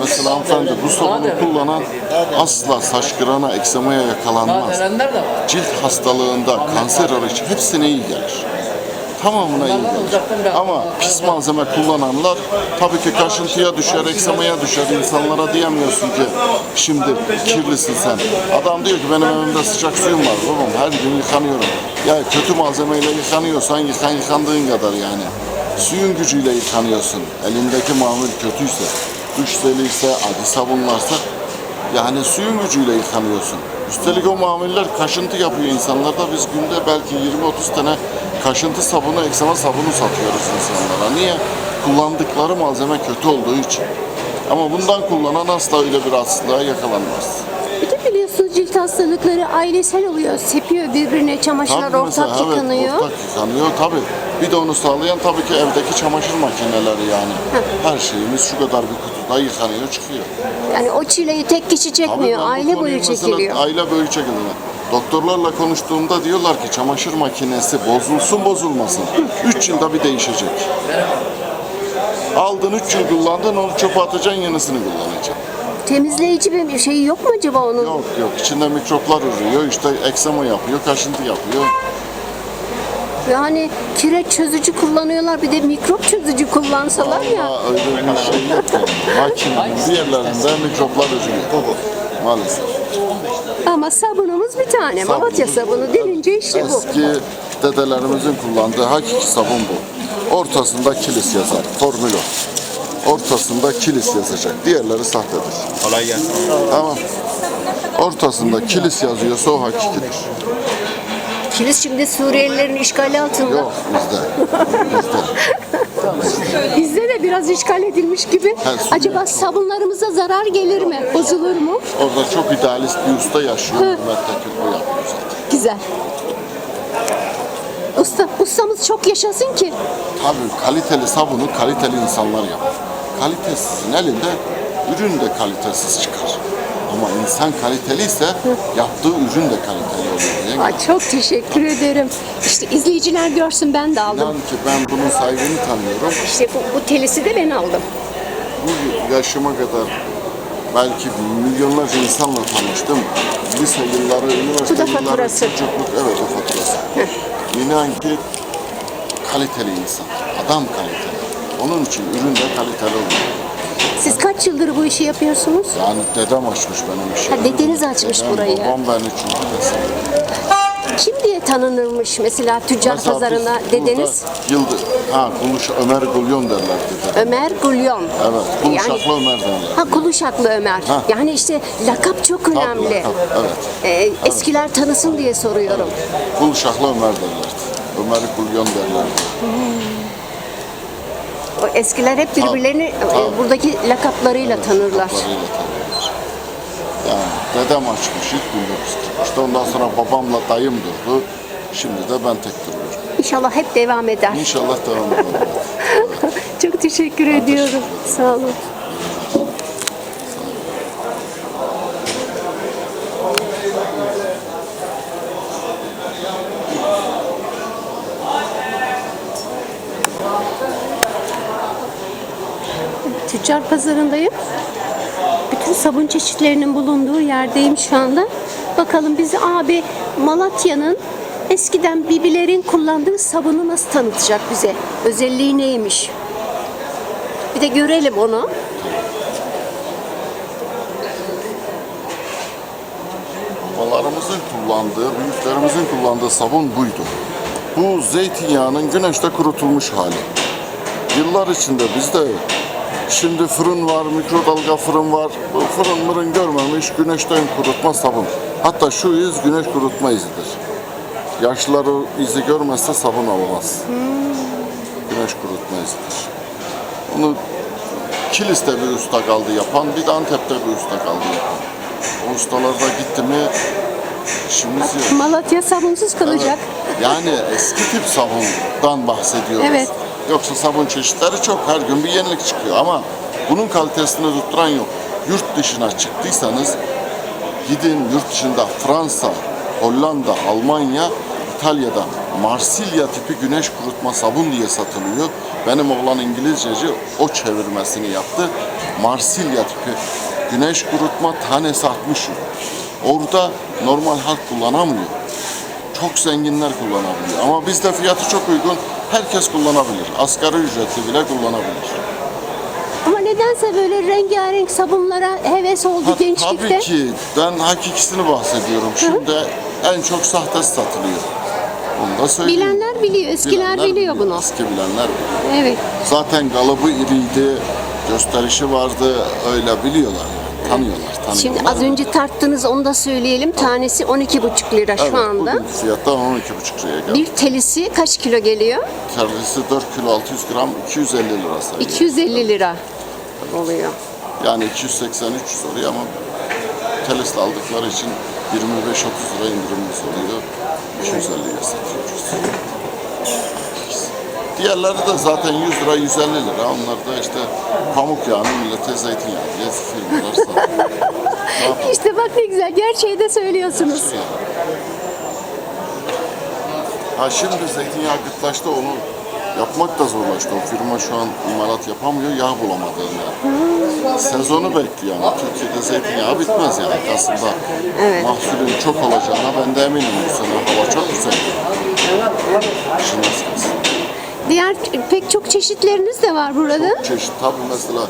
Mesela hanımefendi bu sabunu kullanan asla saç kırana, eksemaya yakalanmaz. Cilt hastalığında, kanser hariç hepsine iyi gelir. Tamamına iyi gelir. Ama pis malzeme kullananlar tabii ki kaşıntıya düşer, eksemaya düşer. İnsanlara diyemiyorsun ki şimdi kirlisin sen. Adam diyor ki benim evimde sıcak suyum var babam her gün yıkanıyorum. Ya kötü malzemeyle yıkanıyorsan yıkan yıkandığın kadar yani. Suyun gücüyle yıkanıyorsun. Elindeki mamul kötüyse, ise, adi sabunlarsa yani suyun gücüyle yıkanıyorsun. Üstelik o mamuller kaşıntı yapıyor insanlarda. Biz günde belki 20-30 tane kaşıntı sabunu, eksema sabunu satıyoruz insanlara. Niye? Kullandıkları malzeme kötü olduğu için. Ama bundan kullanan asla öyle bir rahatsızlığa yakalanmaz. Bir de biliyorsunuz cilt hastalıkları ailesel oluyor. Sepiyor birbirine, çamaşırlar Tabii mesela, ortak yıkanıyor. Evet, ortak yıkanıyor tabii. Bir de onu sağlayan tabii ki evdeki çamaşır makineleri yani. Her şeyimiz şu kadar bir kutuda yıkanıyor çıkıyor. Yani o çileyi tek kişi Tabii çekmiyor, ben bu aile konuyu boyu mesela çekiliyor. Aile boyu çekiliyor. Doktorlarla konuştuğumda diyorlar ki çamaşır makinesi bozulsun bozulmasın. 3 yılda bir değişecek. Aldın 3 yıl kullandın onu çöpe atacaksın yenisini kullanacaksın. Temizleyici bir şey yok mu acaba onun? Yok yok içinde mikroplar ürüyor işte eksema yapıyor kaşıntı yapıyor. Yani kireç çözücü kullanıyorlar bir de mikrop çözücü kullansalar ya. Ama öyle bir şey yok yani. Makinenin bir yerlerinde mikroplar ürüyor. Maalesef. Ama sabunumuz bir tane. Malatya sabunu denince işte bu. Eski dedelerimizin kullandığı hakiki sabun bu. Ortasında kilis yazar. Formülü. Ortasında kilis yazacak. Diğerleri sahtedir. Kolay gelsin. Tamam. Ortasında kilis yazıyorsa o hakikidir. Kilis şimdi Suriyelilerin işgali altında. Yok bizde. Bizde. Bizde de biraz işgal edilmiş gibi. Ha, Suriye. Acaba sabunlarımıza zarar gelir mi? Bozulur mu? Orada çok idealist bir usta yaşıyor. Mehmet Tekin o yapıyor zaten. Güzel. Usta, ustamız çok yaşasın ki. Tabii kaliteli sabunu kaliteli insanlar yapar. Kalitesizin elinde ürün de kalitesiz çıkar. Ama insan kaliteliyse yaptığı ürün de kaliteli olur. Değil mi? Ay çok teşekkür ederim. İşte izleyiciler görsün ben de aldım. İnan ki ben bunun sahibini tanıyorum. İşte bu, bu telisi de ben aldım. Bu yaşıma kadar belki milyonlarca insanla tanıştım. Lise yılları, üniversite Bu da yılları, faturası. çocukluk, evet o faturası. İnan ki kaliteli insan, adam kaliteli. Onun için ürün de kaliteli oluyor. Siz kaç yıldır bu işi yapıyorsunuz? Yani dedem açmış benim işi. Ha, dedeniz açmış dedem, burayı. Babam ben üçüncü nesil. Kim diye tanınırmış mesela tüccar Mesela pazarına dedeniz? Yıldır, ha Kuluş Ömer Gulyon derler dede. Ömer Gulyon. Evet, Kuluşaklı Ömer derler. Ha Kuluşaklı Ömer. Ha. Yani işte lakap çok Tabii, önemli. lakap, Evet. Ee, eskiler tanısın diye soruyorum. Kuluşaklı Ömer derlerdi. Ömer Gulyon derlerdi. O eskiler hep birbirlerini e, tabii. buradaki lakaplarıyla tanırlar. Kaplarıyla tanırlar. Yani dedem açmış ilk 1940'ta. Ondan sonra babamla dayım durdu. Şimdi de ben tek duruyorum. İnşallah hep devam eder. İnşallah devam eder. Çok teşekkür ediyorum. Sağ olun. Tüccar pazarındayım. Bütün sabun çeşitlerinin bulunduğu yerdeyim şu anda. Bakalım bizi abi Malatya'nın eskiden bibilerin kullandığı sabunu nasıl tanıtacak bize? Özelliği neymiş? Bir de görelim onu. Babalarımızın kullandığı, büyüklerimizin kullandığı sabun buydu. Bu zeytinyağının güneşte kurutulmuş hali. Yıllar içinde bizde şimdi fırın var, mikrodalga fırın var. Fırın mırın görmemiş güneşten kurutma sabun. Hatta şu iz güneş kurutma izidir. Yaşlılar o izi görmezse sabun olmaz. Güneş kurutma izidir. Onu Kilis'te bir usta kaldı yapan, bir de Antep'te bir usta kaldı yapan. O ustalarda gitti mi işimiz yok. Malatya sabunsuz kalacak. Evet. Yani eski tip sabundan bahsediyoruz. Evet. Yoksa sabun çeşitleri çok. Her gün bir yenilik çıkıyor ama bunun kalitesini tutturan yok. Yurt dışına çıktıysanız gidin yurt dışında Fransa, Hollanda, Almanya, İtalya'da Marsilya tipi güneş kurutma sabun diye satılıyor. Benim oğlan İngilizceci o çevirmesini yaptı. Marsilya tipi güneş kurutma tanesi 60 euro. Orada normal halk kullanamıyor. Çok zenginler kullanabiliyor. Ama bizde fiyatı çok uygun. Herkes kullanabilir. Asgari ücretli bile kullanabilir. Ama nedense böyle rengarenk sabunlara heves oldu Ha, gençlikte. tabii ki. Ben hakikisini bahsediyorum. Şimdi en çok sahtesi satılıyor. Bunu da söyleyeyim. Bilenler biliyor, eskiler biliyor bunu. Eski bilenler biliyor. Evet. Zaten kalıbı iriydi, gösterişi vardı, öyle biliyorlar. Tanıyorlar, tanıyorlar. Şimdi az önce tarttınız onu da söyleyelim. Tanesi 12,5 lira evet, şu anda. bugün fiyattan 12,5 liraya geldi. Bir telisi kaç kilo geliyor? Terlisi 4 kilo 600 gram 250 lira sayıyor. 250 lira oluyor. Yani 280-300 oluyor ama telesle aldıkları için 25-30 lira indirimimiz oluyor. 250'ye satıyoruz. Diğerleri de zaten 100 lira 150 lira. Onlar da işte pamuk yağını millete zeytinyağı diye firmalar satıyor. İşte bak ne güzel gerçeği de söylüyorsunuz. Ha şimdi zeytinyağı gırtlaştı onu yapmak da zorlaştı. O firma şu an imalat yapamıyor yağ bulamadığından. Sezonu bekliyor ama Türkiye'de zeytinyağı bitmez yani aslında. Mahsulün çok olacağına ben de eminim bu sene hava çok güzel. Şimdi nasıl? Diğer pek çok çeşitleriniz de var burada. Çeşit tabii mesela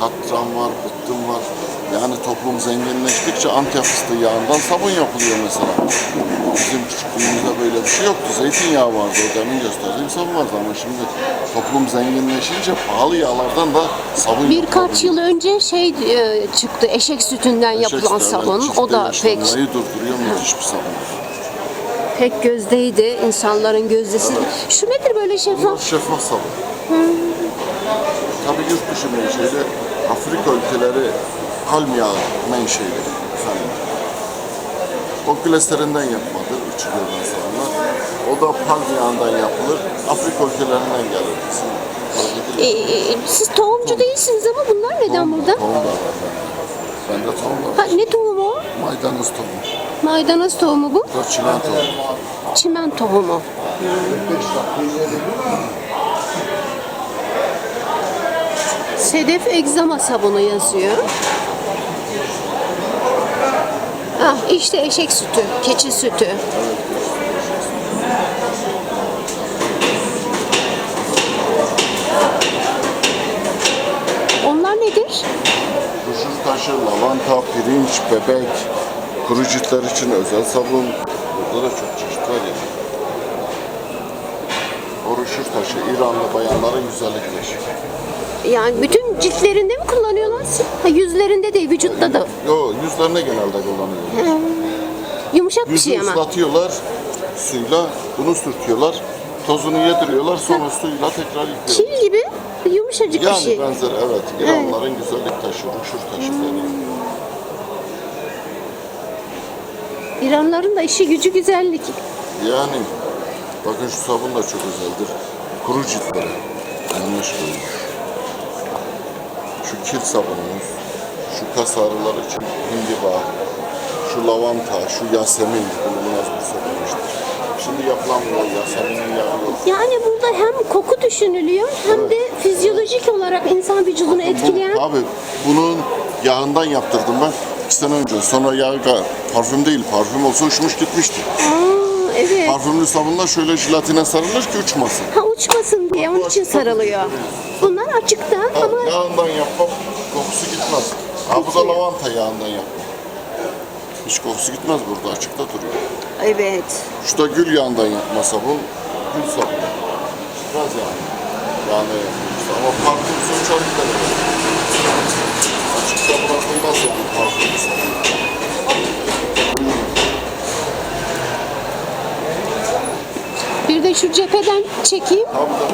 katran var, bıttım var. Yani toplum zenginleştikçe Antep fıstığı yağından sabun yapılıyor mesela. Bizim küçüklüğümüzde böyle bir şey yoktu. Zeytinyağı vardı, o demin gösterdiğim sabun vardı ama şimdi toplum zenginleşince pahalı yağlardan da sabun Birkaç yıl önce şey e, çıktı eşek sütünden yapılan sabun. O da pek Çiftleştirmeyi durduruyor, müthiş bir sabun. Pek gözdeydi insanların gözdesi. Şu nedir böyle şeffaf? şeffaf sabun. Tabii yurt dışı menşeli, Afrika ülkeleri palm yağı menşeli efendim. O gliserinden yapmadır, üç yıldan sonra. O da palm yağından yapılır, Afrika ülkelerinden gelir. Bizim E, e, siz tohumcu değilsiniz ama bunlar neden burada? Tohum da var bende. Bende tohum da Ha, var. ne tohumu? Maydanoz tohumu. Maydanoz tohumu bu. Dört çimen tohumu. Çimen tohumu. Sedef egzama sabunu yazıyor. Ah işte eşek sütü, keçi sütü. Onlar nedir? Kuşur taşı, lavanta, pirinç, bebek, kuru ciltler için özel sabun. Burada da çok çeşit var ya. Oruşur taşı, İranlı bayanların güzellik taşı. Yani bütün ciltlerinde mi kullanıyorlar? Ha, yüzlerinde değil, vücutta da. Yo, yüzlerine genelde kullanıyorlar. Yumuşak bir Yüzü şey ama. ıslatıyorlar suyla, bunu sürtüyorlar. Tozunu yediriyorlar, sonra suyla tekrar yıkıyorlar. Çil gibi yumuşacık bir Yani şey. benzer evet. İranlıların güzellik taşı, ruşur taşı deniyor. İranların da işi gücü güzellik. Yani bakın şu sabun da çok özeldir. Kuru ciltlere. Yanlış koymuş. Şu kil sabunumuz. Şu kas ağrıları için hindiba. Şu lavanta, şu yasemin bulunmaz bu sabun işte. Şimdi yapılamıyor yaseminin yağı yok. Yani burada hem koku düşünülüyor hem de fizyolojik olarak insan vücudunu etkileyen Bu, abi bunun yağından yaptırdım ben iki sene önce. Sonra ga- parfüm değil, parfüm olsa uçmuş gitmişti. Aa, evet. Parfümlü sabunla şöyle jelatine sarılır ki uçmasın. Ha uçmasın diye onun için sarılıyor. Bunlar açıkta Ha, ama yağından yapmam kokusu gitmez. Ha bu da lavanta yağından yapmam. Hiç kokusu gitmez burada açıkta duruyor. evet. Şu da gül yağından yapma sabun. Gül sabunu. Biraz yani. Yağına yapıyoruz. Ama parfümsü çok güzel. Bir de şu cepheden çekeyim. Bu da